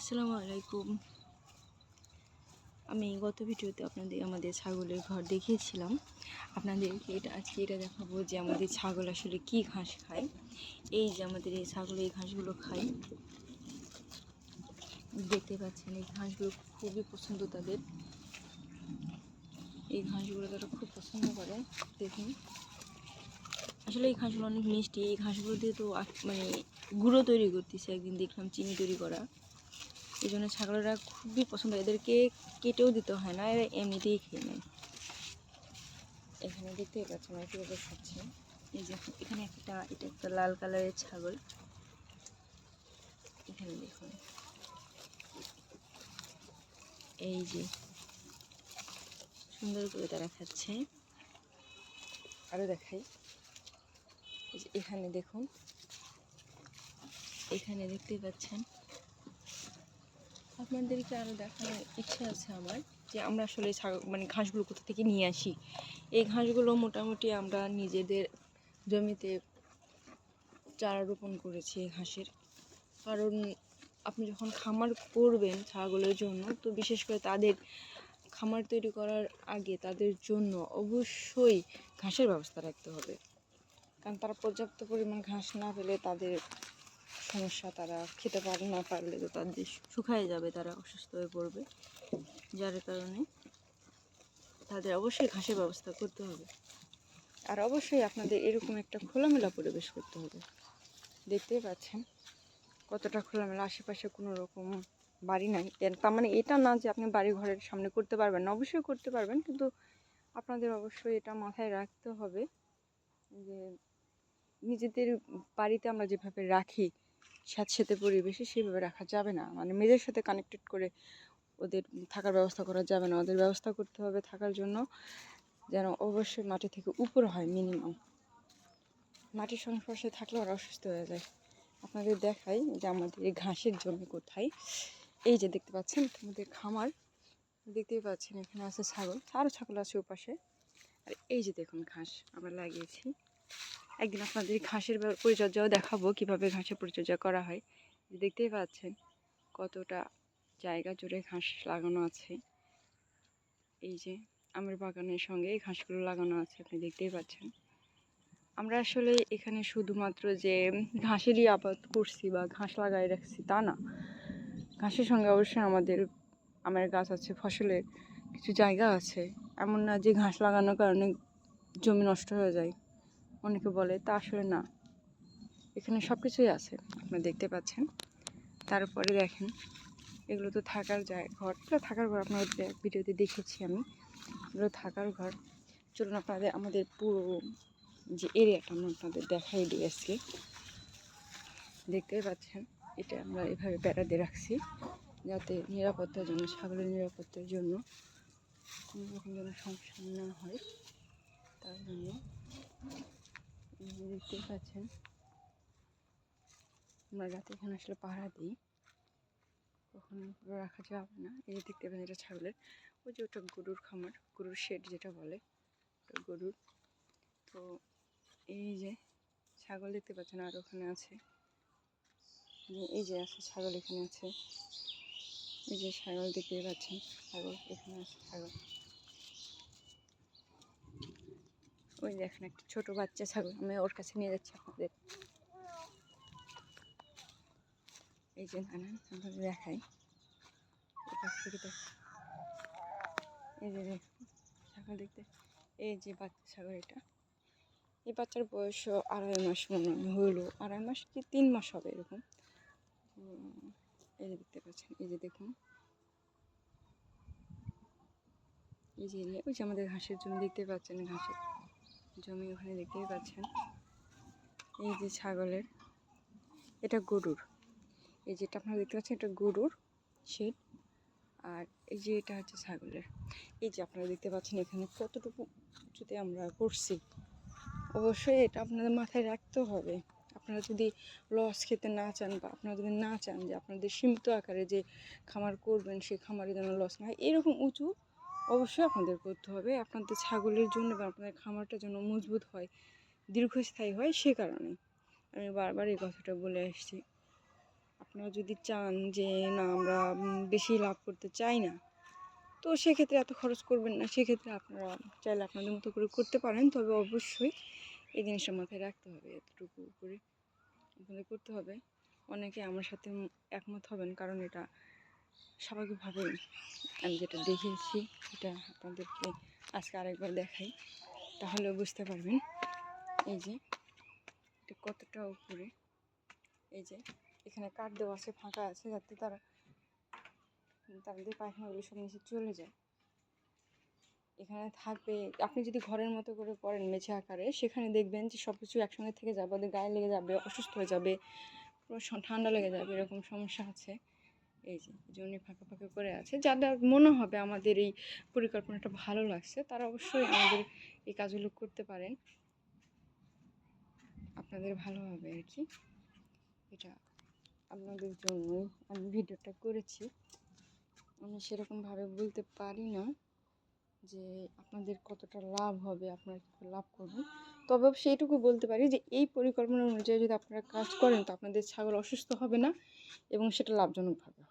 আসসালামু আলাইকুম। আমি গত ভিডিওতে আপনাদের আমাদের ছাগলের ঘর দেখিয়েছিলাম। আপনাদেরকে এটা আজকে এটা দেখাবো যে আমাদের ছাগল আসলে কি ঘাস খায়। এই যে আমাদের এই ছাগল, এই ঘাসগুলো খায়। দেখতে পাচ্ছেন, এই ঘাসগুলো খুবই পছন্দ তাদের। এই ঘাসগুলো তারা খুব পছন্দ করে, দেখুন। আসলে এই ঘাসগুলো অনেক মিষ্টি। এই ঘাসগুলো দিয়ে তো মানে গুঁড়ো তৈরি করতেছে। একদিন দেখলাম চিনি তৈরি করা। এই জন্য ছাগলেরা খুবই পছন্দ, এদেরকে কেটেও দিতে হয় না, এরা এমনিতেই খেয়ে নেয়। এখানে দেখতেই পাচ্ছেন আর কীভাবে খাচ্ছে। এই যে এখানে একটা, এটা একটা লাল কালারের ছাগল। এখানে দেখুন। এই যে সুন্দর করে তারা খাচ্ছে। আরও দেখাই। এখানে দেখুন। এখানে দেখতেই পাচ্ছেন আপনাদেরকে আরও দেখানোর ইচ্ছে আছে আমার যে আমরা আসলে মানে ঘাসগুলো কোথা থেকে নিয়ে আসি। এই ঘাসগুলো মোটামুটি আমরা নিজেদের জমিতে চারা রোপণ করেছি এই ঘাসের। কারণ আপনি যখন খামার করবেন ছাগলের জন্য, তো বিশেষ করে তাদের খামার তৈরি করার আগে তাদের জন্য অবশ্যই ঘাসের ব্যবস্থা রাখতে হবে। কারণ তারা পর্যাপ্ত পরিমাণ ঘাস না পেলে তাদের সমস্যা, তারা খেতে পারে না পারলে তো তাদের শুকায় যাবে, তারা অসুস্থ হয়ে পড়বে। যার কারণে তাদের অবশ্যই ঘাসের ব্যবস্থা করতে হবে। আর অবশ্যই আপনাদের এরকম একটা খোলামেলা পরিবেশ করতে হবে। দেখতেই পাচ্ছেন কতটা খোলামেলা, আশেপাশে কোনো রকম বাড়ি নাই। তার মানে এটা না যে আপনি বাড়ি ঘরের সামনে করতে পারবেন না, অবশ্যই করতে পারবেন, কিন্তু আপনাদের অবশ্যই এটা মাথায় রাখতে হবে যে নিজেদের বাড়িতে আমরা যেভাবে রাখি স্যাঁতস্যাঁতে পরিবেশে সেভাবে রাখা যাবে না। মানে মেয়েদের সাথে কানেক্টেড করে ওদের থাকার ব্যবস্থা করা যাবে না। ওদের ব্যবস্থা করতে হবে থাকার জন্য যেন অবশ্যই মাটি থেকে উপর হয় মিনিমাম মাটির সংস্পর্শে থাকলে ওরা অসুস্থ হয়ে যায়। আপনাদের দেখাই যে আমাদের এই ঘাসের জমি কোথায়। এই যে দেখতে পাচ্ছেন আমাদের খামার। দেখতেই পাচ্ছেন এখানে আছে ছাগল। আরও ছাগল আছে ওপাশে। আর এই যে দেখুন ঘাস আমরা লাগিয়েছি। একদিন আপনাদের ঘাসের পরিচর্যাও দেখাবো কীভাবে ঘাসের পরিচর্যা করা হয়। দেখতেই পাচ্ছেন কতটা জায়গা জুড়ে ঘাস লাগানো আছে। এই যে আমার বাগানের সঙ্গে এই ঘাসগুলো লাগানো আছে, আপনি দেখতেই পাচ্ছেন। আমরা আসলে এখানে শুধুমাত্র যে ঘাসেরই আবাদ করছি বা ঘাস লাগাই রাখছি তা না। ঘাসের সঙ্গে অবশ্যই আমাদের, আমের গাছ আছে, ফসলের কিছু জায়গা আছে। এমন না যে ঘাস লাগানোর কারণে জমি নষ্ট হয়ে যায়। অনেকে বলে, তা আসলে না। এখানে সব কিছুই আছে আপনারা দেখতে পাচ্ছেন। তারপরে দেখেন, এগুলো তো থাকার জায়গা ঘর। থাকার ঘর আপনাদের ভিডিওতে দেখেছি আমি, এগুলো থাকার ঘর। চলুন আপনাদের, আমাদের পুরো যে এরিয়াটা আমরা আপনাদের দেখাই দিই আজকে। দেখতেই পাচ্ছেন, এটা আমরা এভাবে বেড়া দিয়ে রাখছি, যাতে নিরাপত্তার জন্য, ছাগলের নিরাপত্তার জন্য কোনো রকম যেন সমস্যা না হয়। তার জন্য যে পাচ্ছেন, আমরা রাতে এখানে আসলে পাহারা দিই, কখনো রাখা যাবে না। এই যে দেখতে পাচ্ছেন, এটা ছাগলের, ওই যে ওটা গরুর খামার, গরুর শেড যেটা বলে গরুর। তো এই যে ছাগল দেখতে পাচ্ছেন, আর ওখানে আছে এই যে আছে ছাগল, এখানে আছে। এই যে ছাগল দেখতে পাচ্ছেন, ছাগল, এখানে আছে ছাগল। ওই দেখেন একটা ছোট বাচ্চা ছাগল, আমি ওর কাছে নিয়ে যাচ্ছি আপনাদের। এই যে নানান আপনাদের দেখাই। ওর কাছ থেকে দেখ। এই যে ছাগল দেখতে। এই যে বাচ্চা ছাগল এটা। এই বাচ্চার বয়স আড়াই মাস মনে হলো আড়াই মাস কি তিন মাস হবে এরকম। এই যে দেখতে পাচ্ছেন, এই যে দেখুন। এই যে, ওই যে আমাদের ঘাসের জমি দেখতে পাচ্ছেন ঘাসের। জমি ওখানে দেখতেই পাচ্ছেন। এই যে ছাগলের, এটা গরুর। এই যেটা আপনারা দেখতে পাচ্ছেন, এটা গরুর শেড। আর এই যে এটা হচ্ছে ছাগলের। এই যে আপনারা দেখতে পাচ্ছেন এখানে কতটুকু উঁচুতে আমরা করছি, অবশ্যই এটা আপনাদের মাথায় রাখতে হবে। আপনারা যদি লস খেতে না চান বা আপনারা যদি না চান যে আপনাদের সীমিত আকারে যে খামার করবেন সেই খামারে যেন লস না হয়, এরকম উঁচু অবশ্যই আপনাদের করতে হবে। আপনাদের ছাগলের জন্য বা আপনাদের খামারটা যেন মজবুত হয়, দীর্ঘস্থায়ী হয় সে কারণে। আমি বারবার এই কথাটা বলে আসছি। আপনারা যদি চান যে, না, আমরা বেশি লাভ করতে চাই না, তো সেক্ষেত্রে এত খরচ করবেন না। সেক্ষেত্রে আপনারা চাইলে আপনাদের মতো করে করতে পারেন। তবে অবশ্যই এই জিনিসটা মাথায় রাখতে হবে এতটুকু করে। আপনাদের করতে হবে। অনেকে আমার সাথে একমত হবেন, কারণ এটা স্বাভাবিকভাবে আমি যেটা দেখেছি, এটা আপনাদেরকে আজকে আরেকবার দেখাই। তাহলে বুঝতে পারবেন। এই যে, এটা কতটা উপরে। এই যে, এখানে কাঠ দেওয়া আছে, ফাঁকা আছে, যাতে তারা, তাদের পায়খানাগুলো সব নিচে চলে যায়। এখানে থাকবে, আপনি যদি ঘরের মতো করে করেন মেঝে আকারে, সেখানে দেখবেন যে সব কিছু একসঙ্গে থেকে যাবে, ওদের গায়ে লেগে যাবে, অসুস্থ হয়ে যাবে, পুরো ঠান্ডা লেগে যাবে, এরকম সমস্যা আছে। এই যে জন্য ফাঁকা ফাঁকা করে আছে। যাদের মনে হবে আমাদের এই পরিকল্পনাটা ভালো লাগছে, তারা অবশ্যই আমাদের এই কাজগুলো করতে পারেন। আপনাদের ভালো হবে আর কি। এটা আপনাদের জন্যই আমি ভিডিওটা করেছি। আমি সেরকমভাবে বলতে পারি না যে আপনাদের কতটা লাভ হবে, আপনারা কী লাভ করবেন। তবে সেইটুকু বলতে পারি যে, এই পরিকল্পনা অনুযায়ী যদি আপনারা কাজ করেন, তো আপনাদের ছাগল অসুস্থ হবে না এবং সেটা লাভজনকভাবে হবে।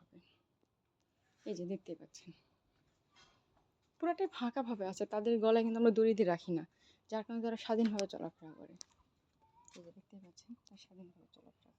এই যে দেখতেই পাচ্ছেন। পুরাটাই ফাঁকাভাবে আছে, তাদের গলায় কিন্তু আমরা দড়ি দিয়ে রাখি না। যার কারণে তারা স্বাধীনভাবে চলাফেরা করে। এই যে দেখতেই পাচ্ছেন, তারা স্বাধীনভাবে চলাফেরা